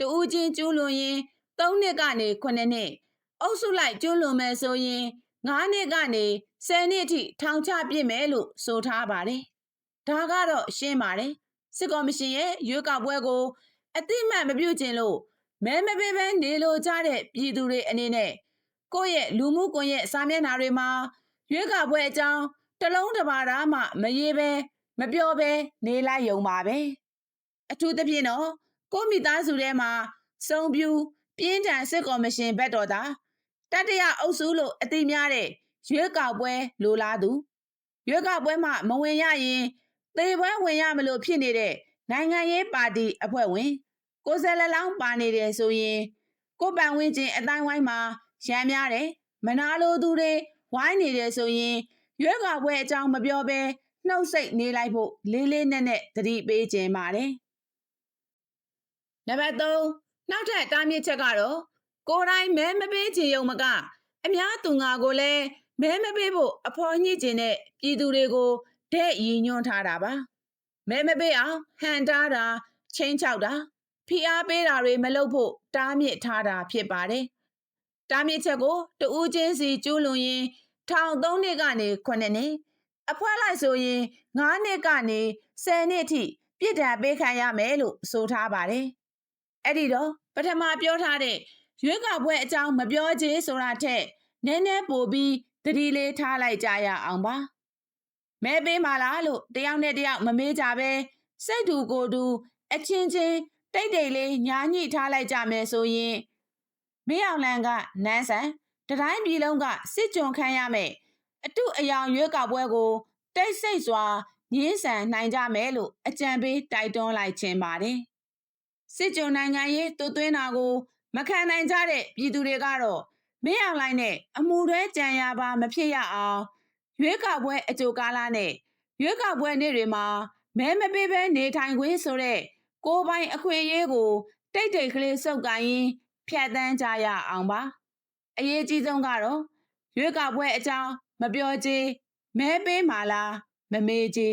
တဦးချင်းကျူးလွန်ရင်3နှစ်ကနေ9နှစ်အုပ်စုလိုက်ကျူးလွန်မယ်ဆိုရင်9နှစ်ကနေ10နှစ်အထိထောင်ချပြစ်မယ်လို့ဆိုထားပါတယ်ဒါကတော့ရှင်းပါတယ်စစ်ကော်မရှင်ရဲ့ရွေးကောက်ပွဲကိုအတိမတ်မပြုတ်ခြင်းလို့မဲမပေးဘဲနေလိုကြတဲ့ပြည်သူတွေအနေနဲ့ကိုယ့်ရဲ့လူမှုကွန်ရက်စာမျက်နှာတွေမှာရွေးကောက်ပွဲအကြောင်းတစ်လုံးတစ်ပါးသားမှမရေးဘဲမပြောဘဲနေလိုက်ရုံပါပဲအထူးသဖြင့်တော့ ကိုယ့်မိသားစုထဲမှာစုံပြူပြင်းထန်စစ်ကော်မရှင်ဘက်တော်သားတတရအုပ်စုလို့အတိများတဲ့ရွေးကောက်ပွဲလိုလားသူရွေးကောက်ပွဲမှာမဝင်ရရင်သေပွဲဝင်ရမလို့ဖြစ်နေတဲ့နိုင်ငံရေးပါတီအဖွဲ့ဝင်ကိုယ်စားလှယ်လောင်းပါနေတယ်ဆိုရင်ကိုယ်ပန်ဝင်းချင်းအတိုင်းဝိုင်းမှာရံများတယ်မနာလိုသူတွေဝိုင်းနေတယ်ဆိုရင်ရွေးကောက်ပွဲအကြောင်းမပြောဘဲနှုတ်ဆက်နေလိုက်ဖို့လေးလေးနက်နက်သတိပေးခြင်းပါတယ် နံပါတ်3နောက်ထပ်တားမြစ်ချက်ကတော့ကိုယ်တိုင်မဲမပေးချင်ရုံမကအများသူငါကိုလည်းမဲမပေးဖို့အဖော်ညှိခြင်းနဲ့ပြည်သူတွေကိုတဲ့ရည်ညွှန်းထားတာပါမဲမပေးအောင်ဟန်တားတာချင်းချောက်တာဖိအားပေးတာတွေမလုပ်ဖို့တားမြစ်ထားတာဖြစ်ပါတယ်တားမြစ်ချက်ကိုတဦးချင်းစီကျူးလွန်ရင်ထောင်3နှစ်ကနေ9နှစ်အဖွဲလိုက်ဆိုရင်9နှစ်ကနေ10နှစ်အထိပြစ်ဒဏ်ပေးခံရမယ်လို့ဆိုထားပါတယ် အဲ့ဒီတော့ပထမပြောထားတဲ့ရွေးကောက်ပွဲအကြောင်းမပြောချင်ဆိုတာထက်နည်းနည်းပိုပြီးသတိလေးထားလိုက်ကြရအောင်ပါမဲပေးပါလားလို့တယောက်နဲ့တယောက်မမေးကြပဲစိတ်တူကိုယ်တူအချင်းချင်းတိတ်တိတ်လေးညာညှိထားလိုက်ကြမယ်ဆိုရင်မင်းအောင်လန်ကနန်းဆန်တတိုင်းပြည်လုံးကစစ်ကြုံခံရမယ်အတုအယောင်ရွေးကောက်ပွဲကိုတိတ်ဆိတ်စွာညှင်းဆန်နိုင်ကြမယ်လို့အကြံပေးတိုက်တွန်းလိုက်ခြင်းပါတယ် စစ်ကြုံနိုင်ငံရေးတူသွင်းတာကိုမခံနိုင်ကြတဲ့ပြည်သူတွေကတော့မင်းအောင်လိုင်းနဲ့အမှုတွဲကြံရပါမဖြစ်ရအောင်ရွေးကောက်ပွဲအကြိုကာလနဲ့ရွေးကောက်ပွဲနေ့တွေမှာမဲမပေးဘဲနေထိုင်ခွင့်ဆိုတဲ့ကိုယ်ပိုင်အခွင့်အရေးကို တိတ်တိတ်ကလေးစုပ်ကိုင်းရင်ဖြတ်တန်းကြရအောင်ပါအရေးကြီးဆုံးကတော့ရွေးကောက်ပွဲအကြောင်းမပြောချေမဲပေးမာလားမမေးချေ